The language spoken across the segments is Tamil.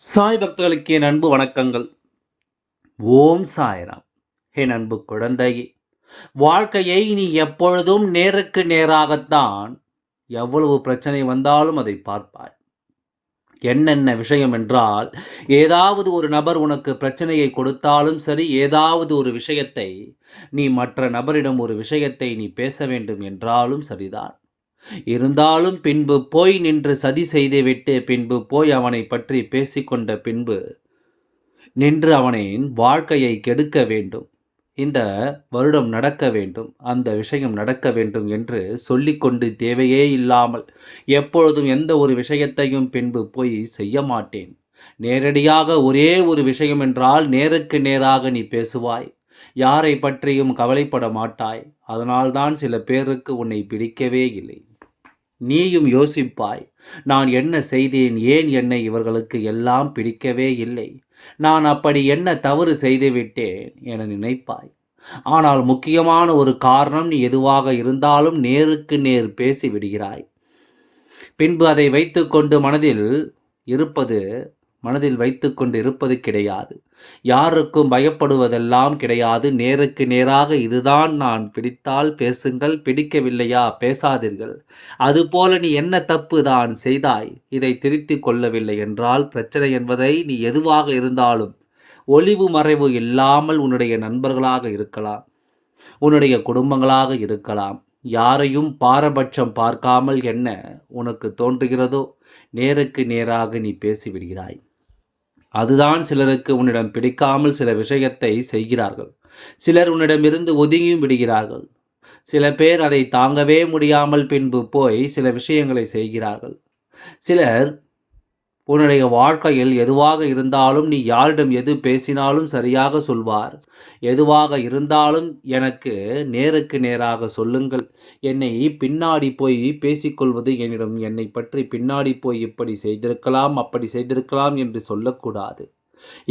சாய் பக்தர்களுக்கு என் அன்பு வணக்கங்கள். ஓம் சாய்ராம். என் அன்பு குழந்தையே வாழ்க்கையை நீ எப்பொழுதும் நேருக்கு நேராகத்தான் எவ்வளவு பிரச்சனை வந்தாலும் அதை பார்ப்பாய். என்னென்ன விஷயம் என்றால் ஏதாவது ஒரு நபர் உனக்கு பிரச்சனையை கொடுத்தாலும் சரி ஏதாவது ஒரு விஷயத்தை நீ மற்ற நபரிடம் ஒரு விஷயத்தை நீ பேச வேண்டும் என்றாலும் சரிதான். இருந்தாலும் பின்பு போய் நின்று சதி செய்துவிட்டு பின்பு போய் அவனை பற்றி பேசிக்கொண்ட பின்பு நின்று அவனின் வாழ்க்கையை கெடுக்க வேண்டும். இந்த வருடம் நடக்க வேண்டும் அந்த விஷயம் நடக்க வேண்டும் என்று சொல்லிக்கொண்டு தேவையே இல்லாமல் எப்பொழுதும் எந்த ஒரு விஷயத்தையும் பின்பு போய் செய்ய மாட்டேன். நேரடியாக ஒரே ஒரு விஷயம் என்றால் நேருக்கு நேராக நீ பேசுவாய். யாரை பற்றியும் கவலைப்பட மாட்டாய். அதனால்தான் சில பேருக்கு உன்னை பிடிக்கவே இல்லை. நீயும் யோசிப்பாய் நான் என்ன செய்தேன்? ஏன் என்னை இவர்களுக்கு எல்லாம் பிடிக்கவே இல்லை? நான் அப்படி என்ன தவறு செய்துவிட்டேன் என நினைப்பாய். ஆனால் முக்கியமான ஒரு காரணம் நீ எதுவாக இருந்தாலும் நேருக்கு நேர் பேசிவிடுகிறாய் பின்பு அதை வைத்துக்கொண்டு மனதில் இருப்பது மனதில் வைத்துக்கொண்டு இருப்பது கிடையாது. யாருக்கும் பயப்படுவதெல்லாம் கிடையாது. நேருக்கு நேராக இதுதான் நான் பிடித்தால் பேசுங்கள். பிடிக்கவில்லையா? பேசாதீர்கள். அதுபோல நீ என்ன தப்பு தான் செய்தாய்? இதை திருத்தி கொள்ளவில்லை என்றால் பிரச்சனை என்பதை நீ எதுவாக இருந்தாலும் ஒளிவு மறைவு இல்லாமல் உன்னுடைய நண்பர்களாக இருக்கலாம். உன்னுடைய குடும்பங்களாக இருக்கலாம். யாரையும் பாரபட்சம் பார்க்காமல் என்ன உனக்கு தோன்றுகிறதோ? நேருக்கு நேராக நீ பேசிவிடுகிறாய். அதுதான் சிலருக்கு உன்னிடம் பிடிக்காமல் சில விஷயத்தை செய்கிறார்கள். சிலர் உன்னிடமிருந்து ஒதுங்கியும் விடுகிறார்கள். சில பேர் அதை தாங்கவே முடியாமல் பின்பு போய் சில விஷயங்களை செய்கிறார்கள். சிலர் உன்னுடைய வாழ்க்கையில் எதுவாக இருந்தாலும் நீ யாரிடம் எது பேசினாலும் சரியாக சொல்வார். எதுவாக இருந்தாலும் எனக்கு நேருக்கு நேராக சொல்லுங்கள். என்னை பின்னாடி போய் பேசிக்கொள்வது என்னிடம் என்னை பற்றி பின்னாடி போய் இப்படி செய்திருக்கலாம் அப்படி செய்திருக்கலாம் என்று சொல்லக்கூடாது.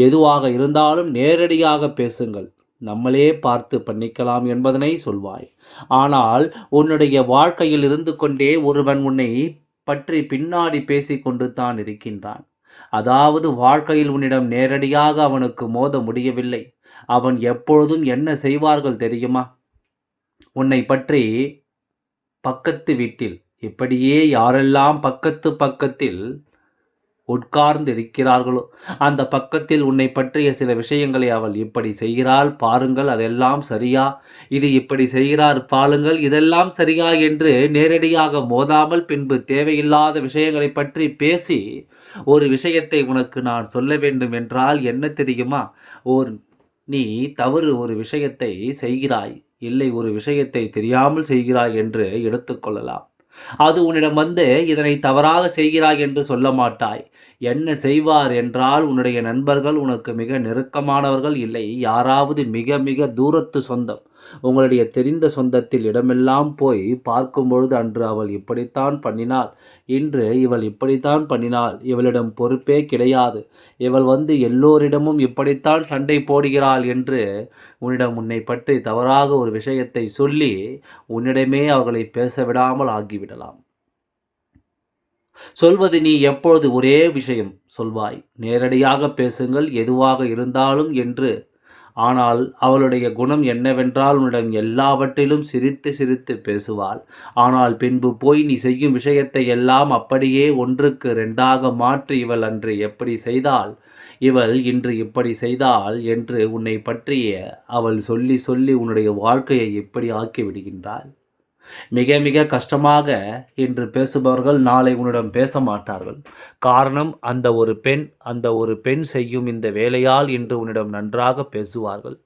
எதுவாக இருந்தாலும் நேரடியாக பேசுங்கள். நம்மளே பார்த்து பண்ணிக்கலாம் என்பதனை சொல்வாய். ஆனால் உன்னுடைய வாழ்க்கையில் இருந்து கொண்டே ஒருவன் உன்னை பற்றி பின்னாடி பேசிக்கொண்டு தான் இருக்கின்றான். அதாவது வாழ்க்கையில் உன்னிடம் நேரடியாக அவனுக்கு மோத முடியவில்லை. அவன் எப்பொழுதும் என்ன செய்வார்கள் தெரியுமா? உன்னை பற்றி பக்கத்து வீட்டில் இப்படியே யாரெல்லாம் பக்கத்து பக்கத்தில் உட்கார்ந்து இருக்கிறார்களோ அந்த பக்கத்தில் உன்னை பற்றிய சில விஷயங்களை அவள் இப்படி செய்கிறாள் பாருங்கள் அதெல்லாம் சரியா? இது இப்படி செய்கிறார் பாருங்கள் இதெல்லாம் சரியா என்று நேரடியாக மோதாமல் பின்பு தேவையில்லாத விஷயங்களை பற்றி பேசி ஒரு விஷயத்தை உனக்கு நான் சொல்ல வேண்டும் என்றால் என்ன தெரியுமா? ஓர் நீ தவறு ஒரு விஷயத்தை செய்கிறாய் இல்லை ஒரு விஷயத்தை தெரியாமல் செய்கிறாய் என்று எடுத்துக்கொள்ளலாம் அது உன்னிடம் வந்து இதனை தவறாக செய்கிறாய் என்று சொல்ல மாட்டாய். என்ன செய்வார் என்றால் உன்னுடைய நண்பர்கள் உனக்கு மிக நெருக்கமானவர்கள் இல்லை. யாராவது மிக மிக தூரத்து சொந்தம். உங்களுடைய தெரிந்த சொந்தத்தில் இடமெல்லாம் போய் பார்க்கும் பொழுது அன்று அவள் இப்படித்தான் பண்ணினாள். இன்று இவள் இப்படித்தான் பண்ணினாள். இவளிடம் பொறுப்பே கிடையாது. இவள் வந்து எல்லோரிடமும் இப்படித்தான் சண்டை போடுகிறாள் என்று உன்னிடம் உன்னை பற்றி தவறாக ஒரு விஷயத்தை சொல்லி உன்னிடமே அவர்களை பேச விடாமல் ஆகிவிடலாம் சொல்வது நீ எப்பொழுது ஒரே விஷயம் சொல்வாய். நேரடியாக பேசுங்கள். எதுவாக இருந்தாலும் என்று ஆனால் அவளுடைய குணம் என்னவென்றால் உன்னிடம் எல்லாவற்றிலும் சிரித்து சிரித்து பேசுவாள். ஆனால் பின்பு போய் நீ செய்யும் விஷயத்தை எல்லாம் அப்படியே ஒன்றுக்கு ரெண்டாக மாற்றி இவள் அன்று எப்படி செய்தாள்? இவள் இன்று இப்படி செய்தாள் என்று உன்னை பற்றிய அவள் சொல்லி சொல்லி உன்னுடைய வாழ்க்கையை எப்படி ஆக்கி விடுகின்றாள்? மிக மிக கஷ்டமாக இன்று பேசுபவர்கள் நாளை உன்னிடம் பேச மாட்டார்கள் காரணம் அந்த ஒரு பெண் அந்த ஒரு பெண் செய்யும் இந்த வேலையால் இன்று உன்னிடம் நன்றாக பேசுவார்கள்.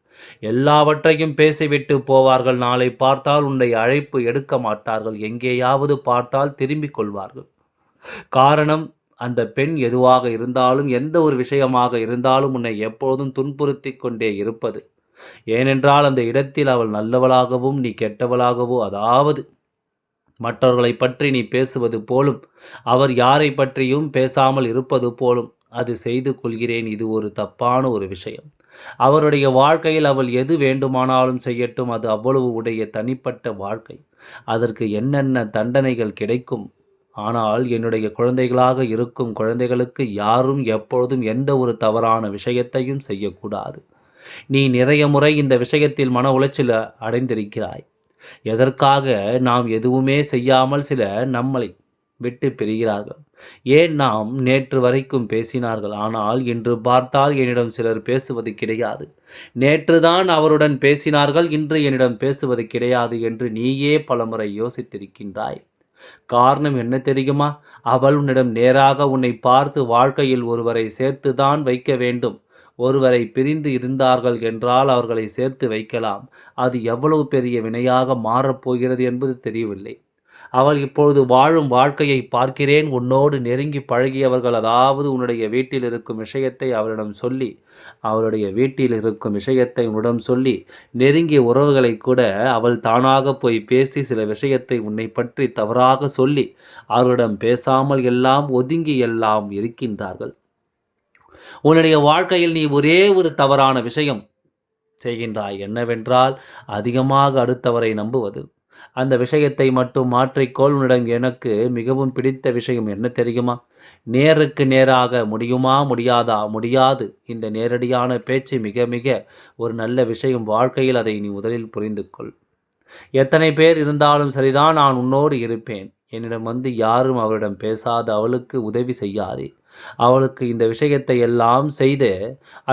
எல்லாவற்றையும் பேசிவிட்டு போவார்கள். நாளை பார்த்தால் உன்னை அழைப்பு எடுக்க மாட்டார்கள். எங்கேயாவது பார்த்தால் திரும்பிக் கொள்வார்கள். காரணம் அந்த பெண் எதுவாக இருந்தாலும் எந்த ஒரு விஷயமாக இருந்தாலும் உன்னை எப்பொழுதும் துன்புறுத்தி கொண்டே இருப்பது. ஏனென்றால் அந்த இடத்தில் அவள் நல்லவளாகவும் நீ கெட்டவளாகவோ அதாவது மற்றவர்களை பற்றி நீ பேசுவது போலும் அவர் யாரை பற்றியும் பேசாமல் இருப்பது போலும் அது செய்து கொள்கிறேன். இது ஒரு தப்பான ஒரு விஷயம். அவருடைய வாழ்க்கையில் அவள் எது வேண்டுமானாலும் செய்யட்டும். அது அவ்வளவு உடைய தனிப்பட்ட வாழ்க்கை. அதற்கு என்னென்ன தண்டனைகள் கிடைக்கும்? ஆனால் என்னுடைய குழந்தைகளாக இருக்கும் குழந்தைகளுக்கு யாரும் எப்பொழுதும் எந்த ஒரு தவறான விஷயத்தையும் செய்யக்கூடாது. நீ நிறைய முறை இந்த விஷயத்தில் மன உளைச்சல் அடைந்திருக்கிறாய். எதற்காக நாம் எதுவுமே செய்யாமல் சில நம்மளை விட்டு பிரிகிறார்கள்? ஏன் நாம் நேற்று வரைக்கும் பேசினார்கள்? ஆனால் இன்று பார்த்தால் என்னிடம் சிலர் பேசுவது கிடையாது. நேற்றுதான் அவருடன் பேசினார்கள் இன்று என்னிடம் பேசுவது கிடையாது என்று நீயே பலமுறை யோசித்திருக்கின்றாய். காரணம் என்ன தெரியுமா? அவள் உன்னிடம் நேராக உன்னை பார்த்து வாழ்க்கையில் ஒருவரை சேர்த்துதான் வைக்க வேண்டும். ஒருவரை பிரிந்து இருந்தார்கள் என்றால் அவர்களை சேர்த்து வைக்கலாம். அது எவ்வளவு பெரிய வினையாக மாறப்போகிறது என்பது தெரியவில்லை. அவள் இப்பொழுது வாழும் வாழ்க்கையை பார்க்கிறேன். உன்னோடு நெருங்கி பழகியவர்கள் அதாவது உன்னுடைய வீட்டில் இருக்கும் விஷயத்தை அவரிடம் சொல்லி அவளுடைய வீட்டில் இருக்கும் விஷயத்தை உன்னிடம் சொல்லி நெருங்கிய உறவுகளை கூட அவள் தானாக போய் பேசி சில விஷயத்தை உன்னை பற்றி தவறாக சொல்லி அவரிடம் பேசாமல் எல்லாம் ஒதுங்கி எல்லாம் இருக்கின்றார்கள். உன்னுடைய வாழ்க்கையில் நீ ஒரே ஒரு தவறான விஷயம் செய்கின்றாய். என்னவென்றால் அதிகமாக அடுத்தவரை நம்புவது. அந்த விஷயத்தை மட்டும் மாற்றிக்கொள். உன்னிடம் எனக்கு மிகவும் பிடித்த விஷயம் என்ன தெரியுமா? நேருக்கு நேராக முடியுமா முடியாதா? முடியாது. இந்த நேரடியான பேச்சு மிக மிக ஒரு நல்ல விஷயம். வாழ்க்கையில் அதை நீ முதலில் புரிந்து கொள் எத்தனை பேர் இருந்தாலும் சரிதான் நான் உன்னோடு இருப்பேன். என்னிடம் வந்து யாரும் அவரிடம் பேசாத அவளுக்கு உதவி செய்யாதே. அவளுக்கு இந்த விஷயத்தை எல்லாம் செய்து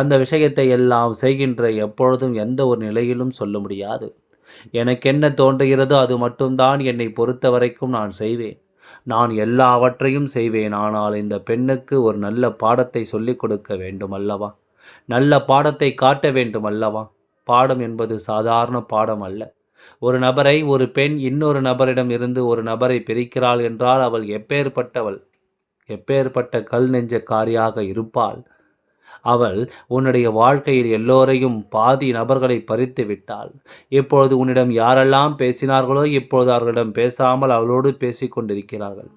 அந்த விஷயத்தை எல்லாம் செய்கின்ற எப்பொழுதும் எந்த ஒரு நிலையிலும் சொல்ல முடியாது. எனக்கு என்ன தோன்றுகிறதோ அது மட்டும்தான் என்னை பொறுத்த வரைக்கும் நான் செய்வேன். நான் எல்லாவற்றையும் செய்வேன் ஆனால் இந்த பெண்ணுக்கு ஒரு நல்ல பாடத்தை சொல்லிக் கொடுக்க வேண்டும் அல்லவா நல்ல பாடத்தை காட்ட வேண்டும் அல்லவா பாடம் என்பது சாதாரண பாடம் அல்ல. ஒரு நபரை ஒரு பெண் இன்னொரு நபரிடம் இருந்து ஒரு நபரை பிரிக்கிறாள் என்றால் அவள் எப்பேற்பட்டவள்? எப்பேற்பட்ட கல் நெஞ்சக்காரியாக இருப்பாள். அவள் உன்னுடைய வாழ்க்கையில் எல்லோரையும் பாதி நபர்களை பறித்து விட்டாள். இப்பொழுது உன்னிடம் யாரெல்லாம் பேசினார்களோ இப்பொழுது அவர்களிடம் பேசாமல் அவளோடு பேசிக் கொண்டிருக்கிறார்கள்.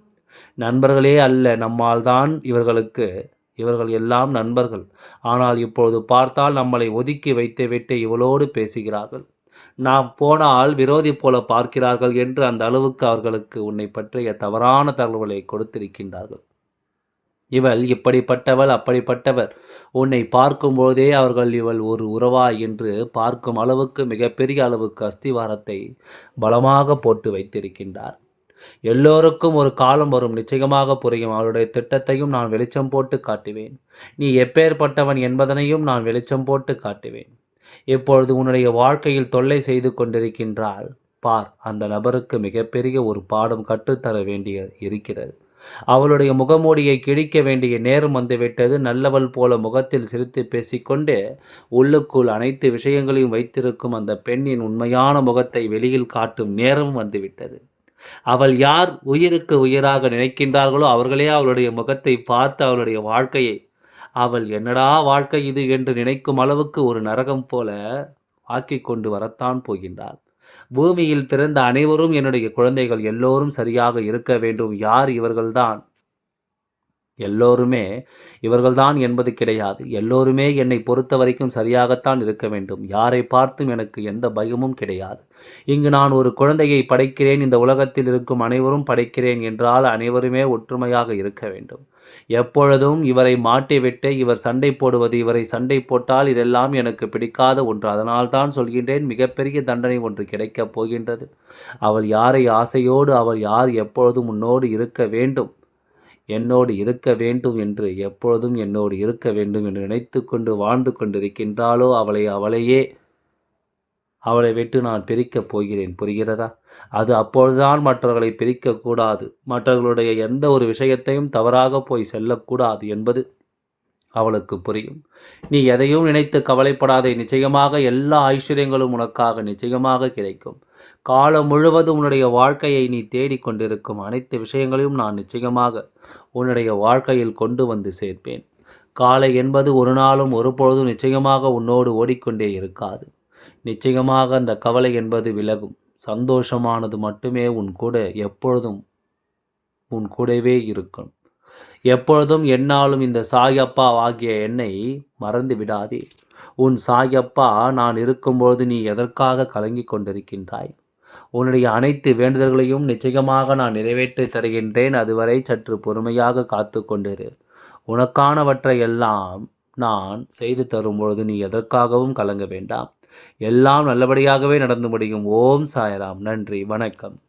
நண்பர்களே அல்ல நம்மால் தான் இவர்களுக்கு இவர்கள் எல்லாம் நண்பர்கள். ஆனால் இப்பொழுது பார்த்தால் நம்மளை ஒதுக்கி வைத்துவிட்டு இவளோடு பேசுகிறார்கள். நாம் போனால் விரோதி போல பார்க்கிறார்கள் என்று அந்த அளவுக்கு அவர்களுக்கு உன்னை பற்றிய தவறான தகவல்களை கொடுத்திருக்கின்றார்கள். இவள் இப்படிப்பட்டவள் அப்படிப்பட்டவர். உன்னை பார்க்கும்போதே அவர்கள் இவள் ஒரு உறவா என்று பார்க்கும் அளவுக்கு மிகப்பெரிய அளவுக்கு அஸ்திவாரத்தை பலமாக போட்டு வைத்திருக்கின்றார். எல்லோருக்கும் ஒரு காலம் வரும். நிச்சயமாக புரியும். அவளுடைய திட்டத்தையும் நான் வெளிச்சம் போட்டு காட்டுவேன். நீ எப்பேற்பட்டவன் என்பதனையும் நான் வெளிச்சம் போட்டு காட்டுவேன். இப்பொழுது உன்னுடைய வாழ்க்கையில் தொல்லை செய்து கொண்டிருக்கின்றாள். பார் அந்த நபருக்கு மிகப்பெரிய ஒரு பாடம் கற்றுத்தர வேண்டிய இருக்கிறது. அவளுடைய முகமூடியை கிழிக்க வேண்டிய நேரம் வந்துவிட்டது. நல்லவள் போல முகத்தில் சிரித்து பேசிக்கொண்டு உள்ளுக்குள் அனைத்து விஷயங்களையும் வைத்திருக்கும் அந்த பெண்ணின் உண்மையான முகத்தை வெளியில் காட்டும் நேரம் வந்துவிட்டது. அவள் யார் உயிருக்கு உயிராக நினைக்கின்றார்களோ அவர்களே அவளுடைய முகத்தை பார்த்து அவளுடைய வாழ்க்கையை அவள் என்னடா வாழ்க்கை இது என்று நினைக்கும் அளவுக்கு ஒரு நரகம் போல ஆக்கி கொண்டு வரத்தான் போகின்றாள். பூமியில் பிறந்த அனைவரும் என்னுடைய குழந்தைகள் எல்லோரும் சரியாக இருக்க வேண்டும். யார் இவர்கள்தான்? எல்லோருமே இவர்கள்தான் என்பது கிடையாது. எல்லோருமே என்னை பொறுத்த வரைக்கும் சரியாகத்தான் இருக்க வேண்டும். யாரை பார்த்தும் எனக்கு எந்த பயமும் கிடையாது. இங்கு நான் ஒரு குழந்தையை படைக்கிறேன். இந்த உலகத்தில் இருக்கும் அனைவரும் படைக்கிறேன் என்றால் அனைவருமே ஒற்றுமையாக இருக்க வேண்டும். எப்பொழுதும் இவரை மாட்டிவிட்டு இவர் சண்டை போடுவது இவரை சண்டை போட்டால் இதெல்லாம் எனக்கு பிடிக்காத ஒன்று. அதனால் தான் சொல்கின்றேன் மிகப்பெரிய தண்டனை ஒன்று கிடைக்கப் போகின்றது. அவள் யாரை ஆசையோடு அவள் யார் எப்பொழுதும் உன்னோடு இருக்க வேண்டும்? என்னோடு இருக்க வேண்டும் என்று எப்பொழுதும் என்னோடு இருக்க வேண்டும் என்று நினைத்து கொண்டு வாழ்ந்து கொண்டிருக்கின்றாளோ அவளை அவளையே அவளை விட்டு நான் பிரிக்கப் போகிறேன். புரிகிறதா? அது அப்பொழுதுதான் மற்றவர்களை பிரிக்கக்கூடாது. மற்றவர்களுடைய எந்த ஒரு விஷயத்தையும் தவறாக போய் செல்லக்கூடாது என்பது அவளுக்கு புரியும். நீ எதையும் நினைத்து கவலைப்படாதே. நிச்சயமாக எல்லா ஐஸ்வர்யங்களும் உனக்காக நிச்சயமாக கிடைக்கும். காலம் முழுவதும் உன்னுடைய வாழ்க்கையை நீ தேடிக்கொண்டிருக்கும் அனைத்து விஷயங்களையும் நான் நிச்சயமாக உன்னுடைய வாழ்க்கையில் கொண்டு வந்து சேர்ப்பேன். காலை என்பது ஒரு நாளும் ஒரு பொழுதும் நிச்சயமாக உன்னோடு ஓடிக்கொண்டே இருக்காது. நிச்சயமாக அந்த கவலை என்பது விலகும். சந்தோஷமானது மட்டுமே உன் கூட எப்பொழுதும் உன் கூடவே இருக்கும். எப்பொழுதும் என்னாலும் இந்த சாயப்பா ஆகிய என்னை மறந்து விடாதே. உன் சாயப்பா நான் இருக்கும்பொழுது நீ எதற்காக கலங்கிக் கொண்டிருக்கின்றாய்? உன்னுடைய அனைத்து வேண்டுதல்களையும் நிச்சயமாக நான் நிறைவேற்றி தருகின்றேன். அதுவரை சற்று பொறுமையாக காத்து கொண்டிரு. உனக்கானவற்றை எல்லாம் நான் செய்து தரும் பொழுது நீ எதற்காகவும் கலங்க வேண்டாம். எல்லாம் நல்லபடியாகவே நடந்து முடியும். ஓம் சாய்ராம். நன்றி. வணக்கம்.